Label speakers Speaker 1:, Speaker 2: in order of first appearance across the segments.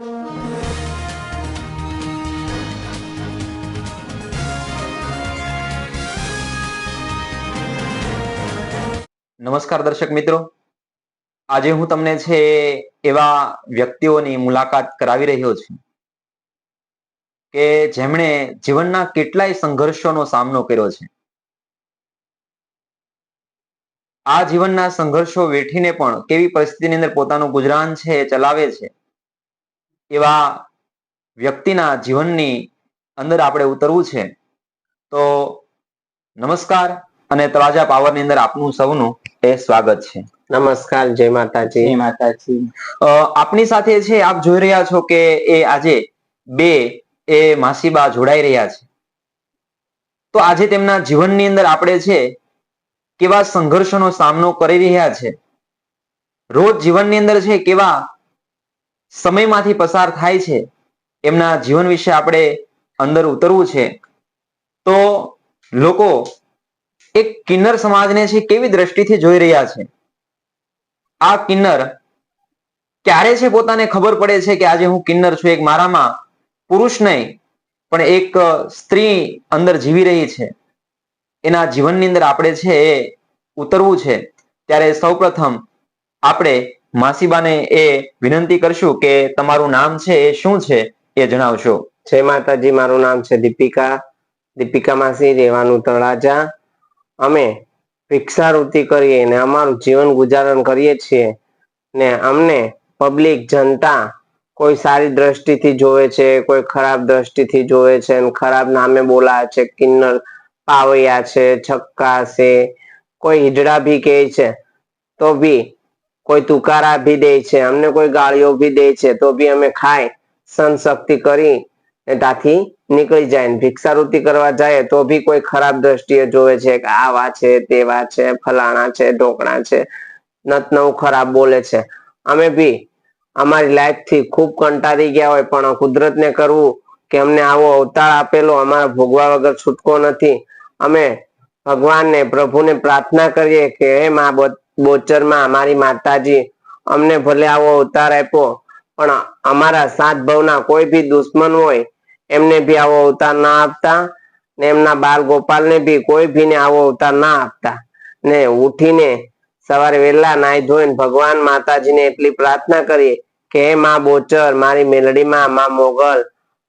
Speaker 1: નમસ્કાર દર્શક મિત્રો. આજે હું તમને છે એવા વ્યક્તિઓની મુલાકાત કરાવી રહ્યો છું કે જેમણે જીવનના કેટલાય સંઘર્ષોનો સામનો કર્યો છે. આ જીવનના સંઘર્ષો વેઠીને પણ કેવી પરિસ્થિતિની અંદર પોતાનું ગુજરાન છે ચલાવે છે એવા વ્યક્તિના જીવનની અંદર આપણે ઉતરવું છે. તો નમસ્કાર અને તળાજા પાવરની અંદર આપનું સૌનું એ સ્વાગત છે.
Speaker 2: નમસ્કાર જય માતાજી.
Speaker 3: જય માતાજી.
Speaker 1: આપની સાથે છે આપ જોઈ રહ્યા છો કે એ આજે બે એ માસીબા જોડાઈ રહ્યા છે. તો આજે તેમના જીવનની અંદર આપણે છે કેવા સંઘર્ષોનો સામનો કરી રહ્યા છે? રોજ જીવનની અંદર છે કેવા સમયમાંથી પસાર થાય છે, એમના જીવન વિશે આપણે અંદર ઉતરવું છે, તો લોકો એક કિન્નર સમાજને છે કેવી દ્રષ્ટિથી જોઈ રહ્યા છે? આ કિન્નર ક્યારે છે પોતાને ખબર પડે છે કે આજે હું કિન્નર છું? એક મારામાં પુરુષ નહીં, પણ એક સ્ત્રી અંદર જીવી રહી છે. એના જીવનની અંદર આપણે છે એ ઉતરવું છે. ત્યારે સૌપ્રથમ આપણે માસીબાને એ વિનંતી કરશું કે તમારું નામ છે, એ શું છે, એ જણાવશો.
Speaker 2: જય માતાજી, મારું નામ છે દીપિકા. દીપિકા માસી, રહેવાનું તળાજા. અમે ભિક્ષાવૃત્તિ કરીએ ને અમારું જીવન ગુજારણ કરીએ છીએ ને અમને પબ્લિક જનતા કોઈ સારી દ્રષ્ટિથી જોવે છે, કોઈ ખરાબ દ્રષ્ટિથી જોવે છે અને ખરાબ નામે બોલાવે છે, કિન્નર પાવૈયા છે, છક્કા છે, કોઈ હિજડા ભી કહે છે, તો બી કોઈ તુકારા ભી દે છે, અમને કોઈ ગાળીઓ ભી દે છે, તો બી અમે ખાય સન શક્તિ કરી, ને ત્યાંથી નીકળી જાય. ને ભિક્ષાવૃત્તિ કરવા જાય, તો બી કોઈ ખરાબ દ્રષ્ટિએ જોવે છે કે આવા છે, તેવા છે, ફલાણા છે ઢોકણા છે નત નવું ખરાબ બોલે છે. અમે બી અમારી લાઈફથી ખૂબ કંટાળી ગયા હોય, પણ કુદરતને કરવું કે અમને આવો અવતાર આપેલો, અમારા ભોગવા વગર છૂટકો નથી. અમે ભગવાનને, પ્રભુને પ્રાર્થના કરીએ કે, હે મા બોચરમાં અમારી માતાજી અમને ભલે આવો અવતાર આપ્યો. પણ અમારા સાત ભવના કોઈ બી દુશ્મન હોય, એમને બી આવો અવતાર ના આપતા ને એમના બાલ ગોપાલને બી કોઈ ભીને આવો અવતાર ના આપતા. ને ઉઠીને સવારે વહેલા નાઈ ધોઈને ભગવાન માતાજીને એટલી પ્રાર્થના કરીએ કે, હે માં બોચર, મારી મેલડીમાં માં મોગલ,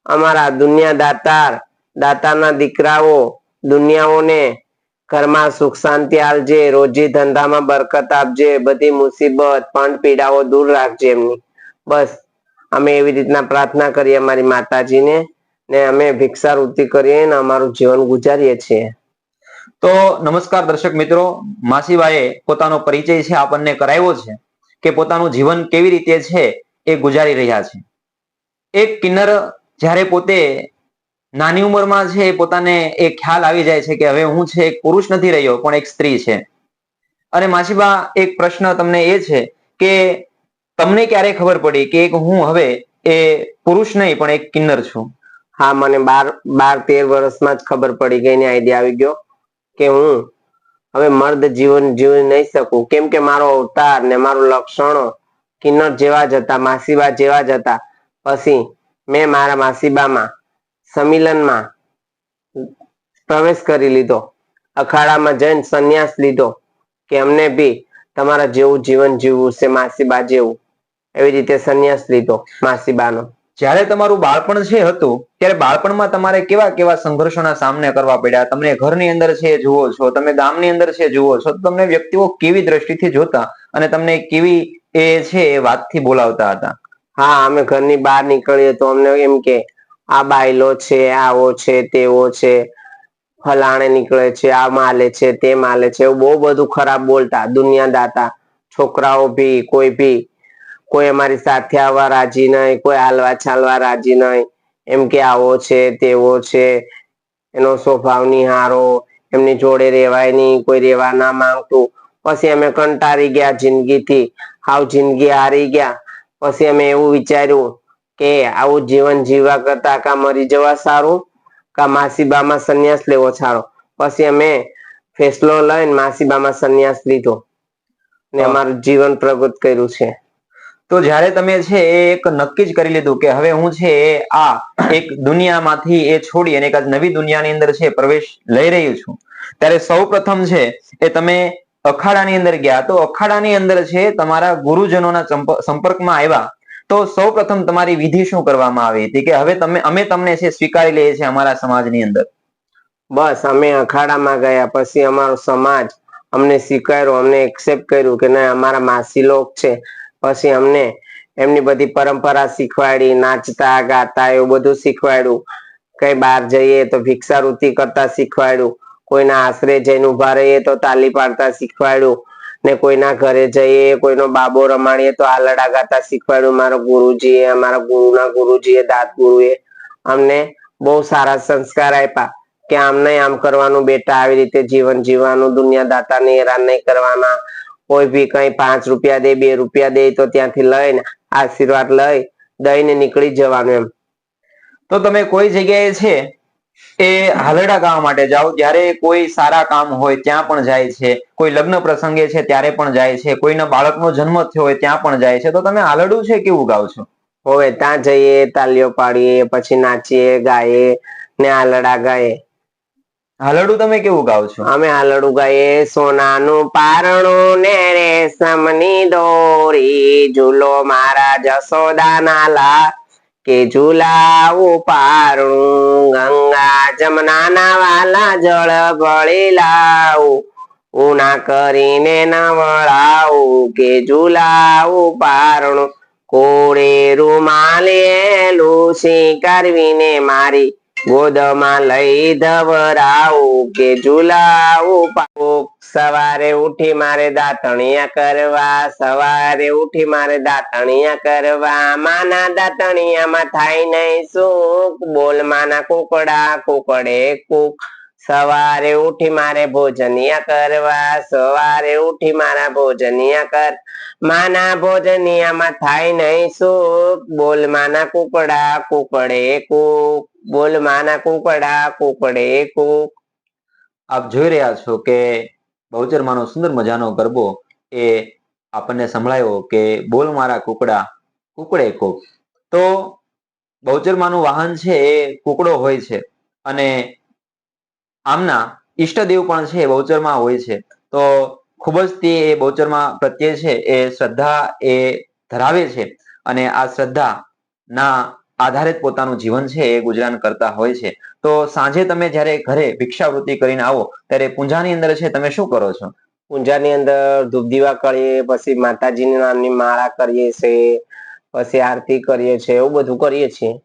Speaker 2: અમારા દુનિયા દાતાર દાતારના દીકરાઓ, દુનિયાઓને ઘરમાં સુખ શાંતિ આવજે રોજી ધંધામાં બરકત આપજે, બધી મુસીબત પંડ પીડાઓ દૂર રાખજે એમની. બસ, અમે એવી રીતના પ્રાર્થના કરીએ અમારી માતાજીને ને અમે ભિક્ષાવૃત્તિ કરીએ ને અમારું જીવન ગુજારીએ છીએ.
Speaker 1: તો નમસ્કાર દર્શક મિત્રો, માસીબાએ પોતાનો પરિચય છે, આપણને કરાવ્યો છે કે પોતાનું જીવન કેવી રીતે છે એ ગુજારી રહ્યા છે. એક કિન્નર જ્યારે પોતે નાની ઉંમરમાં છે પોતાને એ ખ્યાલ આવી જાય છે કે હવે હું છે એક પુરુષ નથી રહ્યો, પણ એક સ્ત્રી છે. અને માસીબા, એક પ્રશ્ન તમને એ છે કે તમને ક્યારે ખબર પડી કે એક હું હવે એ પુરુષ નહીં, પણ એક કિન્નર છું?
Speaker 2: હા, મને બાર બાર, તેર વર્ષમાં જ ખબર પડી ગઈ ને આઈડિયા આવી ગયો કે હું હવે મર્દ જીવન જીવી નહીં શકું. કેમ કે મારો અવતાર ને મારું લક્ષણો કિન્નર જેવા જ હતા, માસીબા જેવા જ હતા. પછી મેં મારા માસીબામાં સંમિલનમાં પ્રવેશ કરી લીધો. અખાડામાં જઈને સંન્યાસ લીધો કે અમને બી તમારા જેવું જીવન જીવવું છે માસીબા જેવું. એવી રીતે સંન્યાસ લીધો માસીબાનો.
Speaker 1: જ્યારે તમારું બાળપણ છે હતું ત્યારે બાળપણમાં તમારે કેવા કેવા સંઘર્ષોના સામને કરવા પડ્યા? તમને ઘરની અંદર છે જુઓ છો તમે ગામની અંદર છે જુઓ છો તમને વ્યક્તિઓ કેવી દ્રષ્ટિથી જોતા અને તમને કેવી એ છે એ વાતથી બોલાવતા હતા?
Speaker 2: હા અમે ઘરની બહાર નીકળીએ તો અમને એમ કે આ બાયલો છે, આવો છે, તેવો છે, ફલાણે નીકળે છે, આ માલે છે, તે માલે છે, એવું બહુ બધું ખરાબ બોલતા દુનિયા દાતા છોકરાઓ ભી, કોઈ ભી, કોઈ અમારી સાથે આવવા રાજી નહીં, કોઈ હાલવા ચાલવા રાજી નહીં, એમ કે આવો છે, તેવો છે, એનો સ્વભાવ નિહારો, એમની જોડે રેવાય નહીં, કોઈ રેવા ના માંગતું. પછી અમે કંટાળી ગયા જિંદગીથી, હાવ જિંદગી હારી ગયા. પછી અમે એવું વિચાર્યું કે આવું જીવન જીવવા કરતા કા મરી જવા સારું કા માસીબામાં સંન્યાસ લેવો સારો? પછી અમે ફેસલો લઈને માસીબામાં સંન્યાસ લીધો. ને અમારું જીવન પ્રગટ કર્યું છે.
Speaker 1: તો જ્યારે તમે છે એ એક નક્કી જ કરી લીધું કે હવે હું છે આ એક દુનિયામાંથી એ છોડી અને એક નવી દુનિયાની અંદર છે પ્રવેશ લઈ રહ્યું છું. ત્યારે સૌ પ્રથમ છે એ તમે અખાડાની અંદર ગયા. તો અખાડાની અંદર છે તમારા ગુરુજનોના સંપ- સંપર્કમાં આવ્યા. તો સૌ પ્રથમ તમારી વિધિ શું કરવામાં આવી હતી કે હવે તમે, અમે તમને સ્વીકારી લઈએ છીએ અમારા સમાજની અંદર?
Speaker 2: બસ, અમે અખાડામાં ગયા, પછી અમારો સમાજ અમને સ્વીકાર્યું, અમને એક્સેપ્ટ કર્યું કે ના, અમારા માસી લોક છે. પછી અમને એમની બધી પરંપરા શીખવાડી, નાચતા, ગાતા, એવું બધું શીખવાડ્યું. કઈ બહાર જઈએ તો ભિક્ષાવૃત્તિ કરતા શીખવાડ્યું. કોઈના આશરે જઈને ઊભા રહીએ તો તાલી પાડતા શીખવાડ્યું. ને કોઈના ઘરે જઈએ, કોઈનો બાબો રમાડીએ તો આલડા ગાતા શીખવાડ્યું મારા ગુરુજીએ અમારા ગુરુના ગુરુજીએ દાત ગુરુએ અમને બહુ સારા સંસ્કાર આપ્યા કે આમ નહીં, આમ કરવાનું બેટા, આવી રીતે જીવન જીવવાનું દુનિયા દાતાને હેરાન નહીં કરવાના. કોઈ બી કઈ પાંચ રૂપિયા દે, બે રૂપિયા દે તો ત્યાંથી લઈને આશીર્વાદ લઈ દઈને નીકળી જવાનું એમ.
Speaker 1: તો તમે કોઈ જગ્યાએ છે એ હાલરડા ગાવા માટે જાઓ. જ્યારે કોઈ સારા કામ હોય ત્યાં પણ જાય છે. કોઈ લગ્ન પ્રસંગે છે ત્યારે પણ જાય છે. કોઈના બાળકનો જન્મ થયો હોય ત્યાં પણ જાય છે. તો તમે હાલરડું છે કેવું ગાવ છો?
Speaker 2: હવે ત્યાં જઈએ તાલીઓ પાડીએ પછી નાચીએ ગાઈએ ને હાલડા ગાઈએ.
Speaker 1: હાલડું તમે કેવું ગાવ છો?
Speaker 2: અમે હાલડું ગાઈએ. સોનાનું પારણું ને રેશમની દોરી ઝૂલો મારા જસોદાના લા કે ઝુલાવું પારણું, ગંગા જમનાના વાલા જળ ભળી લાવું. ઉના કરીને નવળાવું કે ઝુલાવું પારણું. કોળે રૂમાલેલું કરવીને મારી ગોદમાં લઈ ધવરાવું કે ઝુલાવું સવારે ઉઠી મારે દાંતણિયા કરવા, સવારે ઉઠી મારે દાંતણિયા કરવા. માના દાંતણિયામાં થાય નહીં સુખ. બોલ માના કુકડા કુકડે કુક. સવારે ઉઠી મારે ભોજનિયા કરવા સવારે ઉઠી મારા ભોજનિયા કર. માના ભોજનિયામાં થાય નહીં સુખ. બોલ માના કુકડા કુકડે કુક. બોલ માના કુકડા કુકડે કુક.
Speaker 1: આપ જોઈ રહ્યા છો કે બહુચરમાનો સુંદર મજાનો ગરબો એ આપણને સંભળાયો કે બોલ મારા કુકડા કુકડે કુક. તો બહુચરમાનું વાહન છે એ કુકડો હોય છે અને આમના ઈષ્ટદેવ પણ છે બહુચરમાં હોય છે. તો ખૂબ જ તે એ બહુચરમાં પ્રત્યે છે, એ શ્રદ્ધા એ ધરાવે છે અને આ શ્રદ્ધા ના આધારે પોતાનું જીવન છે, એ ગુજરાન કરતા હોય છે. તો સાંજે તમે જ્યારે ઘરે ભિક્ષાવૃત્તિ કરીને આવો, ત્યારે પૂંજાની અંદર છે, તમે શું કરો છો?
Speaker 2: પૂજાની અંદર ધૂપ દીવા કરીએ, પછી માતાજીની નામની માળા કરીએ છીએ પછી આરતી કરીએ છીએ, એવું બધું કરીએ છીએ.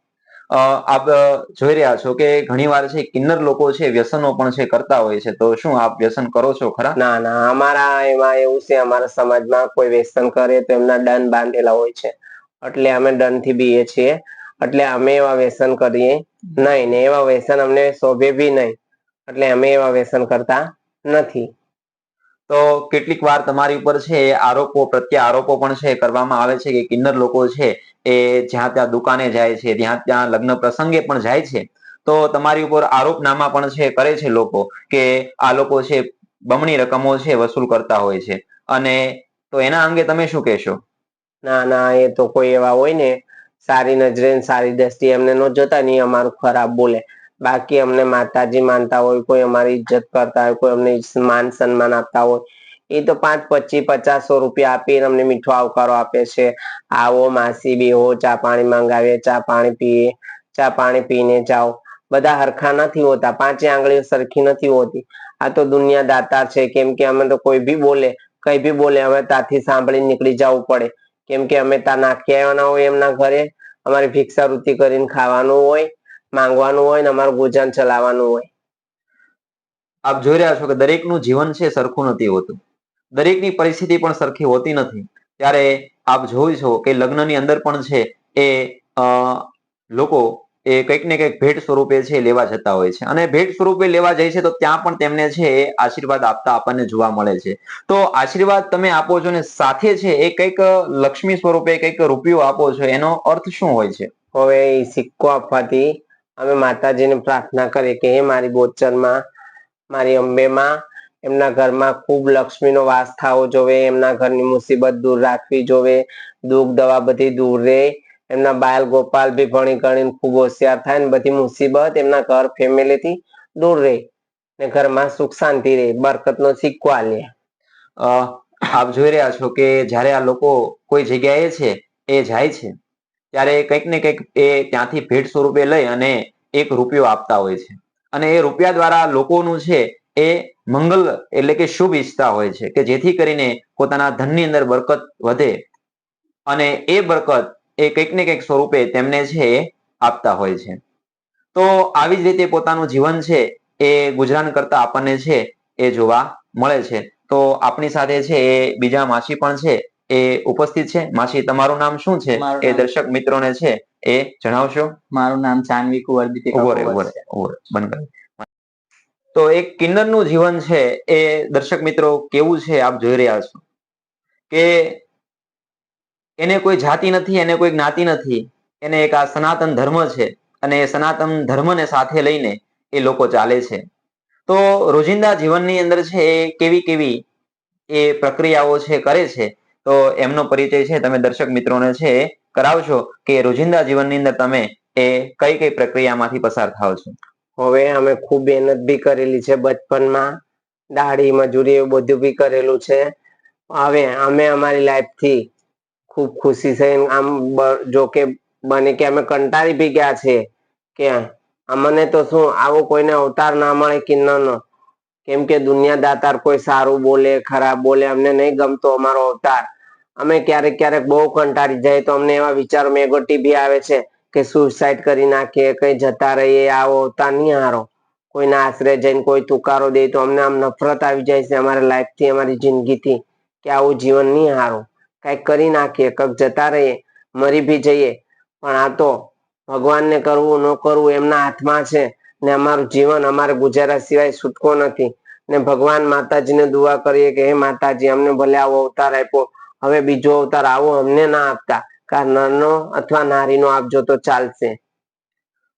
Speaker 1: આપ જોઈ રહ્યા છો કે ઘણી વાર છે કિન્નર લોકો છે વ્યસનો પણ છે કરતા હોય છે. તો શું આપ વ્યસન કરો છો ખરા?
Speaker 2: ના ના, અમારા એમાં એવું છે, અમારા સમાજમાં કોઈ વ્યસન કરે તો એમના દંડ બાંધેલા હોય છે. એટલે અમે દંડથી બીએ છીએ. એટલે અમે એવા વ્યસન કરીએ નહીં ને એવા વ્યસન અમને શોભે બી નહીં. એટલે અમે એવા વ્યસન કરતા નથી.
Speaker 1: તો કેટલીક વાર તમારી ઉપર છે આરોપો, પ્રત્યે આરોપો પણ છે કરવામાં આવે છે કે કિન્નર લોકો છે એ જ્યાં ત્યાં દુકાને જાય છે ત્યાં ત્યાં લગ્ન પ્રસંગે પણ જાય છે. તો તમારી ઉપર આરોપનામા પણ છે, કરે છે લોકો કે આ લોકો છે બમણી રકમો છે વસૂલ કરતા હોય છે. અને તો એના અંગે તમે શું કહેશો?
Speaker 2: ના ના, એ તો કોઈ એવા હોય ને. સારી નજરે સારી દ્રષ્ટિ એમને ન જોતા નહીં અમારું ખરાબ બોલે. બાકી અમને માતાજી માનતા હોય, કોઈ અમારી ઇજ્જત કરતા હોય, કોઈ અમને માન સન્માન આપતા હોય, એ તો પાંચ, પચીસ, પચાસો રૂપિયા આપીને અમને મીઠો આવકારો આપે છે. આવો માસી બેહો, ચા પાણી મંગાવીએ, ચા પાણી પીએ, ચા પાણી પીને જાઓ. બધા હરખા નથી હોતા, પાંચે આંગળીઓ સરખી નથી હોતી. આ તો દુનિયા દાતા છે, કેમ કે અમે તો કોઈ બી બોલે, કઈ બી બોલે, અમે ત્યાંથી સાંભળી નીકળી જવું પડે. કેમ કે અમે ત્યાં નાખી આવ્યા હોય એમના ઘરે, અમારી ભિક્ષાવૃત્તિ કરીને ખાવાનું હોય માંગવાનું હોય ને અમારું ગુજરાન ચલાવવાનું હોય.
Speaker 1: આપ જોઈ રહ્યા છો કે દરેકનું જીવન છે સરખું નથી હોતું. દરેકની પરિસ્થિતિ પણ સરખી હોતી નથી. ત્યારે આપ જોઈ છો કે લગ્નની અંદર પણ છે એ લોકો એ કંઈક ને કંઈક ભેટ સ્વરૂપે છે લેવા જતા હોય છે. અને ભેટ સ્વરૂપે લેવા જાય છે તો ત્યાં પણ તેમને છે એ આશીર્વાદ આપતા આપણને જોવા મળે છે. તો આશીર્વાદ તમે આપો છો ને સાથે છે એ કંઈક લક્ષ્મી સ્વરૂપે કંઈક રૂપિયો આપો છો એનો અર્થ શું હોય છે?
Speaker 2: હવે સિક્કો આપવાથી અમે માતાજીને પ્રાર્થના કરીએ કે હે મારી બોચરમાં મારી અંબેમાં, એમના ઘરમાં ખૂબ લક્ષ્મીનો વાસ થવો જોવે, એમના ઘરની મુસીબત દૂર રાખવી જોવે, દુઃખ દવા બધી દૂર રહે એમના બાલ ગોપાલ બી ભણી ગણીને ખૂબ હોશિયાર થાય ને બધી મુસીબત એમના ઘર ફેમિલીથી દૂર રહે ને ઘરમાં સુખ શાંતિ રહે બરકતનો સિક્કો આલે.
Speaker 1: આપ જોઈ રહ્યા છો કે જ્યારે આ લોકો કોઈ જગ્યાએ છે, એ જાય છે. ત્યારે કંઈક ને કંઈક એ ત્યાંથી ભેટ સ્વરૂપે લઈ અને એક રૂપિયો આપતા હોય છે. અને એ રૂપિયા દ્વારા લોકોનું છે એ મંગલ એટલે કે શુભ ઈચ્છતા હોય છે કે જેથી કરીને પોતાના ધનની અંદર બરકત વધે અને એ બરકત એ કંઈક ને કંઈક સ્વરૂપે તેમને છે એ આપતા હોય છે. તો આવી જ રીતે પોતાનું જીવન છે એ ગુજરાન કરતા આપણને છે એ જોવા મળે છે. તો આપણી સાથે છે એ બીજા માસી પણ છે. એ ઉપસ્થિત છે. માસી તમારું નામ શું છે? એ દર્શક મિત્રોને છે. એ જણાવશો?
Speaker 3: મારું નામ ચાંદવી કુંવર
Speaker 1: તો એક કિન્નરનું જીવન છે. એ દર્શક મિત્રો કેવું છે? આપ જોઈ રહ્યા છો. કે એને કોઈ જાતિ નથી એને કોઈ જ્ઞાતિ નથી. એને એક આ સનાતન ધર્મ છે અને એ સનાતન ધર્મને સાથે લઈને એ લોકો ચાલે છે. તો રોજિંદા જીવનની અંદર છે એ કેવી કેવી એ પ્રક્રિયાઓ છે કરે છે. તો એમનો પરિચય છે, તમે દર્શક મિત્રોને છે, કરાવશો કે રોજિંદા જીવનની અંદર તમે એ કઈ કઈ પ્રક્રિયામાંથી પસાર થાવ છો?
Speaker 2: હવે અમે ખૂબ મહેનત બી કરેલી છે બચપનમાં, દાઢી, મજૂરી એવું બધું બી કરેલું છે. હવે અમે અમારી લાઈફથી ખૂબ ખુશી છે. આમ જો કે બને કે અમે કંટાળી બી ગયા છે કે અમને તો શું આવો કોઈને અવતાર ના મળે કિન્નરનો કેમ કે દુનિયા દાતાર કોઈ સારું બોલે, ખરાબ બોલે, અમને નહીં ગમતો અમારો અવતાર. અમે ક્યારેક ક્યારેક બહુ કંટાળી જાય તો અમને એવા વિચારો મેગોટી બી આવે છે કે સુસાઇડ કરી નાખીએ, કઈ જતા રહીએ, આવો અવતાર નહીં હારો. કોઈના આશરે જઈને કોઈ તુકારો દે તો અમને આમ નફરત આવી જાય છે અમારી લાઈફથી, અમારી જિંદગીથી કે આવું જીવન નહીં હારું. કંઈક કરી નાખીએ, કંઈક જતા રહીએ, મરી બી જઈએ. પણ આ તો ભગવાનને કરવું, ન કરવું એમના હાથમાં છે ને અમારું જીવન અમારે ગુજારા સિવાય છૂટકો નથી. ને ભગવાન માતાજીને દુઆ કરીએ કે, હે માતાજી, અમને ભલે આવો અવતાર આપ્યો હવે બીજો અવતાર આવો અમને ના આપતા. નરનો અથવા નારીનો આપજો તો ચાલશે.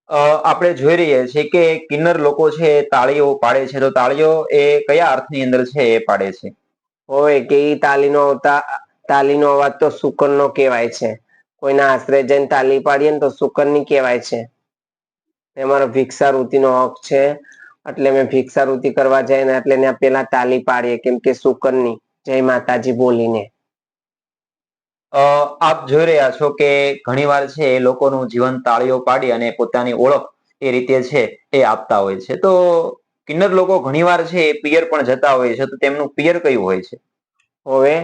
Speaker 1: આપણે જોઈ રહ્યા છીએ કે કિન્નર લોકો છે તાળીઓ પાડે છે. તો તાળીઓ એ કયા અર્થની અંદર છે એ પાડે છે?
Speaker 2: હોય કે એ તાલીનો અવતાર તાલીનો અવાજ તો શુકરનો કહેવાય છે. કોઈના આશરે જઈને તાલી પાડીએ ને તો શુકરની કહેવાય છે. તે અમારો ભિક્ષાવૃત્તિનો હક છે. એટલે મેં ભિક્ષાવૃત્તિ કરવા જાય ને એટલે પેલા તાલી પાડીએ કેમ કે શુકરની જય માતાજી બોલીને.
Speaker 1: આપ જોઈ રહ્યા છો કે ઘણીવાર છે એ લોકોનું જીવન તાળીઓ પાડી અને પોતાની ઓળખ એ રીતે છે એ આપતા હોય છે. તો કિન્નર લોકો ઘણીવાર છે એ પિયર પણ જતા હોય છે. તો તેમનું પિયર કયું હોય છે?
Speaker 2: હવે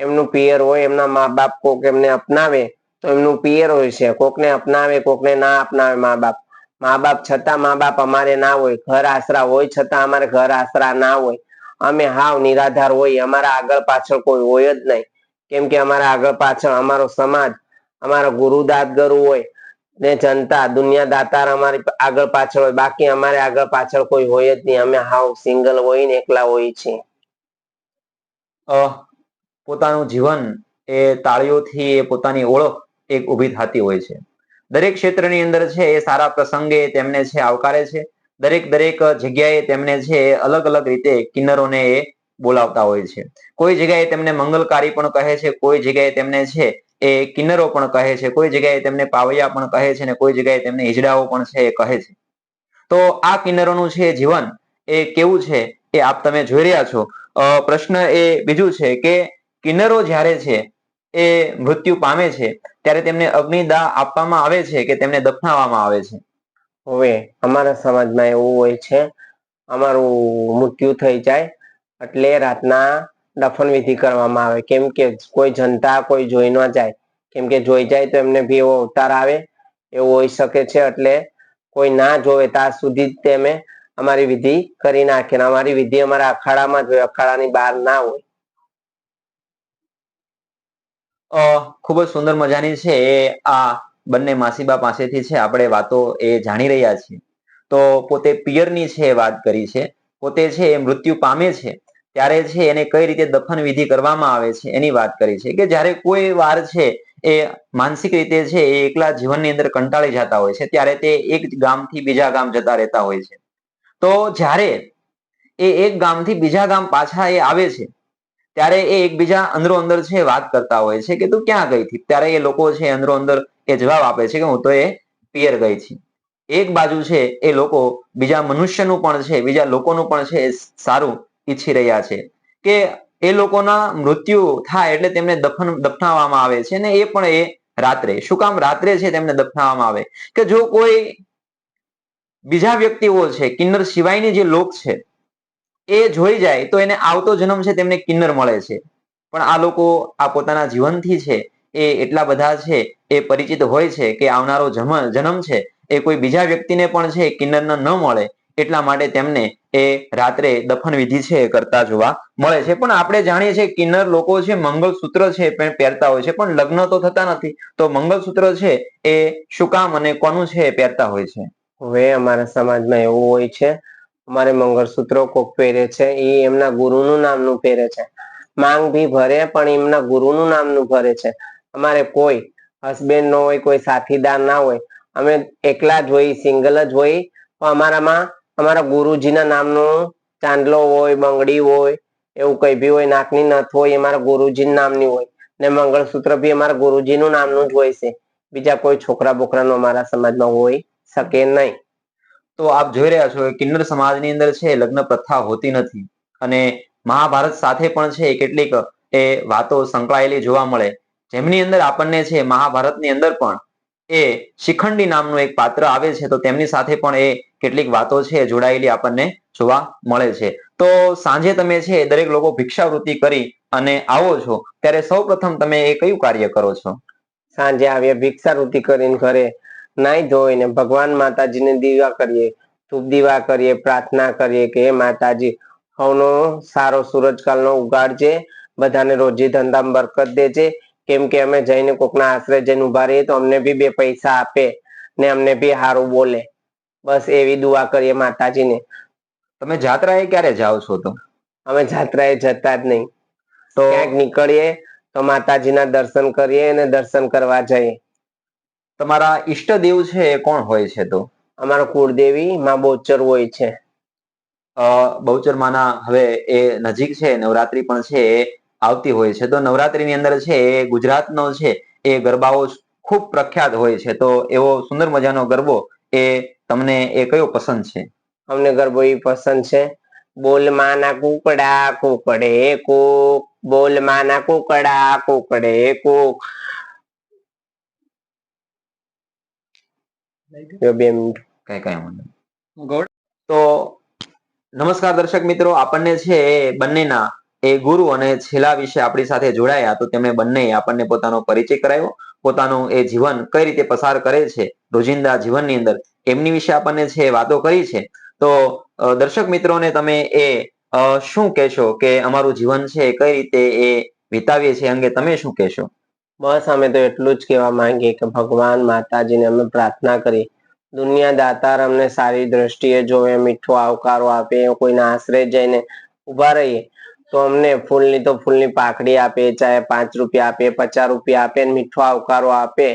Speaker 2: એમનું પિયર હોય, એમના મા બાપ કોક એમને અપનાવે, તો એમનું પિયર હોય છે. કોકને અપનાવે, કોકને ના અપનાવે મા બાપ મા બાપ છતાં મા બાપ અમારે ના હોય, ઘર આશરા હોય છતાં અમારે ઘર આશરા ના હોય. અમે હાવ નિરાધાર હોય, અમારા આગળ પાછળ કોઈ હોય જ નહીં. કેમ કે અમારા આગળ પાછળ અમારો સમાજ, અમારા ગુરુ દાદગરુ હોય ને જનતા, દુનિયા દાતાર અમારી આગળ પાછળ હોય. બાકી અમારે આગળ પાછળ કોઈ હોય જ નહીં. અમે હાવ સિંગલ હોય ને એકલા હોય
Speaker 1: છે પોતાનું જીવન એ તાળીઓથી એ પોતાની ઓળખ એક ઊભી થતી હોય છે. દરેક ક્ષેત્રની અંદર છે એ સારા પ્રસંગે તેમને છે આવકારે છે. દરેક દરેક જગ્યાએ તેમને છે અલગ અલગ રીતે કિન્નરોને એ બોલાવતા હોય છે. કોઈ જગ્યાએ તેમને મંગલકારી પણ કહે છે, કોઈ જગ્યાએ તેમને છે એ કિન્નરો પણ કહે છે, કોઈ જગ્યાએ તેમને પાવૈયા પણ કહે છે ને કોઈ જગ્યાએ તેમને હિજડાઓ પણ છે એ કહે છે. તો આ કિન્નરોનું છે જીવન એ કેવું છે એ આપ તમે જોઈ રહ્યા છો. પ્રશ્ન એ બીજું છે કે કિન્નરો જ્યારે છે એ મૃત્યુ પામે છે, ત્યારે તેમને અગ્નિદાહ આપવામાં આવે છે કે તેમને દફનાવવામાં આવે છે?
Speaker 2: હવે અમારા સમાજમાં એવું હોય છે, અમારું મૃત્યુ થઈ જાય એટલે રાતના દફન વિધિ કરવામાં આવે. કેમ કે કોઈ જનતા કોઈ જોઈ ન જાય. કેમ કે જોઈ જાય તો એમને બી એવો અવતાર આવે, એવો હોઈ શકે છે. એટલે કોઈ ના જોવે ત્યાં સુધી તેમે અમારી વિધિ કરી નાખે. અમારી વિધિ અમારા અખાડામાં જ હોય. અખાડાની બહાર ના હોય.
Speaker 1: ખૂબ જ સુંદર મજાની છે એ આ બંને માસીબા પાસેથી છે. આપણે વાતો એ જાણી રહ્યા છીએ. તો પોતે પિયરની છે વાત કરી છે. પોતે છે એ મૃત્યુ પામે છે. ત્યારે છે એને કઈ રીતે દફન વિધિ કરવામાં આવે છે એની વાત કરી છે કે જ્યારે કોઈ વાર છે એ માનસિક રીતે છે એ એકલા જીવનની અંદર કંટાળી જતા હોય છે ત્યારે તે એક ગામથી બીજા ગામ જતા રહેતા હોય છે. તો જ્યારે એ એક ગામથી બીજા ગામ પાછા એ આવે છે, ત્યારે એ એકબીજા અંદરો અંદર છે વાત કરતા હોય છે કે તું ક્યાં ગઈ હતી? ત્યારે એ લોકો છે અંદરો અંદર એ જવાબ આપે છે કે હું તો એ પિયર ગઈ છી. એક બાજુ છે એ લોકો બીજા મનુષ્યનું પણ છે, બીજા લોકોનું પણ છે સારું ઈચ્છી રહ્યા છે કે એ લોકોના મૃત્યુ થાય એટલે તેમને દફન દફનાવવામાં આવે છે ને એ પણ એ રાત્રે. શું કામ રાત્રે છે તેમને દફનાવવામાં આવે? કે જો કોઈ બીજા વ્યક્તિઓ છે, કિન્નર સિવાયની જે લોક છે, એ જોઈ જાય તો એને આવતો જન્મ છે તેમને કિન્નર મળે છે. પણ આ લોકો આ પોતાના જીવનથી છે, એ એટલા બધા છે, એ પરિચિત હોય છે કે આવનારો જન્મ છે, એ કોઈ બીજા વ્યક્તિને પણ છે કિન્નર ન મળે. એટલા માટે તેમને એ રાત્રે દફન વિધિ છે એ કરતા જોવા મળે છે. પણ આપણે જાણીએ છીએ કિન્નર લોકો છે મંગળસૂત્ર છે, એ પહેરતા હોય છે. પણ લગ્ન તો થતા નથી. તો મંગળસૂત્ર છે એ શું કામ અને કોનું છે એ પહેરતા હોય છે?
Speaker 2: હવે અમારા સમાજમાં એવું હોય છે, અમારે મંગળસૂત્રો કોક પહેરે છે, એ એમના ગુરુનું નામનું પહેરે છે. માંગ ભી ભરે, પણ એમના ગુરુનું નામનું ભરે છે. અમારે કોઈ હસબેન્ડ નો હોય, કોઈ સાથીદાર ના હોય, અમે એકલા જ હોય, સિંગલ જ હોય પણ અમારામાં અમારા ગુરુજીના નામનું ચાંદલો હોય, બંગડી હોય, એવું કઈ બી હોય, નાકની નથ હોય અમારા ગુરુજીના નામની હોય. ને મંગળસૂત્ર બી અમારા ગુરુજીનું નામનું જ હોય છે. બીજા કોઈ છોકરા બોકરાનું અમારા સમાજમાં હોય શકે નહીં.
Speaker 1: તો આપ જોઈ રહ્યા છો કે કિન્નર સમાજની અંદર છે, લગ્ન પ્રથા હોતી નથી. અને મહાભારત સાથે પણ છે, કેટલીક એ વાતો સંકળાયેલી જોવા મળે. જેમની અંદર આપણને છે, મહાભારતની અંદર પણ એ શિખંડી નામનું એક પાત્ર આવે છે, તો તેમની સાથે પણ એ કેટલીક વાતો છે જોડાયેલી આપણને જોવા મળે છે. તો સાંજે તમે છે દરેક લોકો ભિક્ષાવૃત્તિ કરી અને આવો છો, ત્યારે સૌ પ્રથમ તમે એ કયું કાર્ય કરો છો?
Speaker 2: સાંજે આવીએ, ભિક્ષાવૃત્તિ કરીને ઘરે નાઈ ધોઈને ભગવાન માતાજીને દીવા કરીએ, ધૂપ દીવા કરીએ, પ્રાર્થના કરીએ કે માતાજી, હવનો સારો સૂરજકાલનો ઉગાડજે બધાને રોજી ધંધામાં બરકત દેજે કેમ કે અમે જઈને કોકના આશરે જઈને ઊભા રહીએ તો અમને બી બે પૈસા આપે ને અમને બી સારું બોલે. બસ એવી દુઆ કરીએ માતાજીને.
Speaker 1: તમે જાત્રાએ ક્યારે જાઓ છો તો?
Speaker 2: અમે જાત્રાએ જતા જ નહીં.
Speaker 1: તો
Speaker 2: ક્યાંક નીકળીએ તો માતાજીના દર્શન કરીએ અને દર્શન કરવા જઈએ.
Speaker 1: તમારા ઈષ્ટદેવ છે એ કોણ હોય છે તો?
Speaker 2: અમારો કુળદેવી માં બોચર હોય છે.
Speaker 1: બહુચર માના હવે એ નજીક છે નવરાત્રી પણ છે આવતી હોય છે. તો નવરાત્રીની અંદર છે એ ગુજરાતનો છે એ ગરબાઓ ખૂબ પ્રખ્યાત હોય છે. તો એવો સુંદર મજાનો ગરબો એ તમને એ કયો પસંદ છે?
Speaker 2: અમને ગરબો એ પસંદ છે. બોલ માના કુકડા કુકડે કુક. બોલ માના કુકડા કુકડે કુક. બે મિનિટ.
Speaker 1: કઈ કઈ વાંધો તો નમસ્કાર દર્શક મિત્રો આપણને છે એ બંનેના એ ગુરુ અને છેલ્લા વિશે આપણી સાથે જોડાયા તો તેમણે બંને આપણને પોતાનો પરિચય કરાવ્યો. પોતાનું એ જીવન કઈ રીતે પસાર કરે છે, રોજિંદા જીવનની અંદર એમની વિશે આપણને છે વાતો કરી છે. તો દર્શક મિત્રોને તમે એ શું કહેશો કે અમારું જીવન છે કઈ રીતે એ વિતાવીએ છીએ અંગે તમે શું કહેશો?
Speaker 2: બસ અમે તો એટલું જ કહેવા માંગીએ કે ભગવાન માતાજીને અમે પ્રાર્થના કરી. દુનિયા દાતાર અમને સારી દ્રષ્ટિએ જોવે, મીઠો આવકારો આપે કોઈના આશરે જઈને ઊભા રહીએ. તો અમને ફૂલની તો ફૂલની પાખડી આપે, ચાહે પાંચ રૂપિયા આપે, પચાસ રૂપિયા આપે ને મીઠો આવકારો આપે.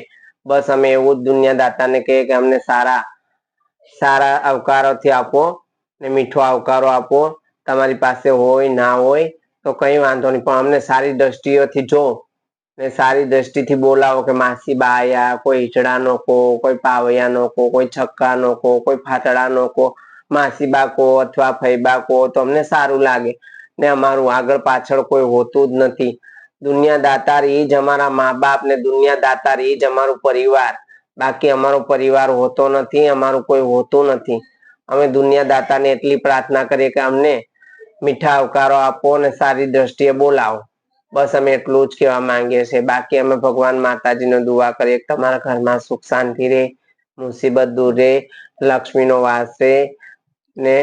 Speaker 2: બસ અમે એવું જ દુનિયા કહીએ કે અમને સારા સારા આવકારોથી આપો ને મીઠો આવકારો આપો. તમારી પાસે હોય, ના હોય, તો કઈ વાંધો નહીં. પણ અમને સારી દ્રષ્ટિઓથી જો, ને સારી દ્રષ્ટિથી બોલાવો કે માસી બાયા, કોઈ હીચડાનો કો કોઈ પાવયાનો કો કોઈ છક્કાનો કો કોઈ ફાતડાનો કો માસી બા કો અથવા ફૈબા કો તો અમને સારું લાગે. ને અમારું આગળ પાછળ કોઈ હોતું જ નથી. દુનિયા દાતાર એ જ અમારા મા બાપ ને દુનિયા દાતાર એ જ અમારું પરિવાર. બાકી અમારો પરિવાર હોતો નથી, અમારું કોઈ હોતું નથી. અમે દુનિયા દાતાને એટલી પ્રાર્થના કરીએ કે અમને મીઠા આવકારો આપો અને સારી દ્રષ્ટિએ બોલાવો. બસ અમે એટલું જ કહેવા માંગીએ છીએ. બાકી અમે ભગવાન માતાજીનો દુઆ કરીએ તમારા ઘરમાં સુખ શાંતિ રહે, મુસીબત દૂર રહે, લક્ષ્મીનો વાસ રહે ને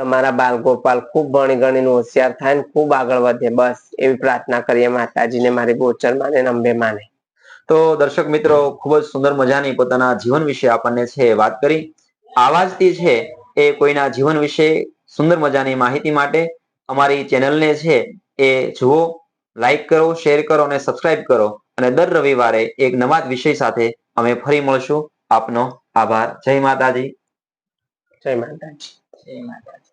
Speaker 2: તમારા બાલ ગોપાલ ખૂબ ભણી ગણીને હોશિયાર થાય ને ખૂબ આગળ વધે. બસ એવી પ્રાર્થના કરીએ માતાજીને મારી ગોચર માને અંબે માને.
Speaker 1: તો દર્શક મિત્રો ખૂબ જ સુંદર મજાની પોતાના જીવન વિશે આપણને છે વાત કરી. આવાજથી છે એ કોઈના જીવન વિશે સુંદર મજાની માહિતી માટે અમારી ચેનલને છે એ જુઓ લાઈક કરો શેર કરો અને સબસ્ક્રાઇબ કરો. અને દર રવિવારે એક નવા વિષય સાથે અમે ફરી મળશું. આપનો આભાર. જય માતાજી.
Speaker 2: જય માતાજી.
Speaker 3: જય માતાજી.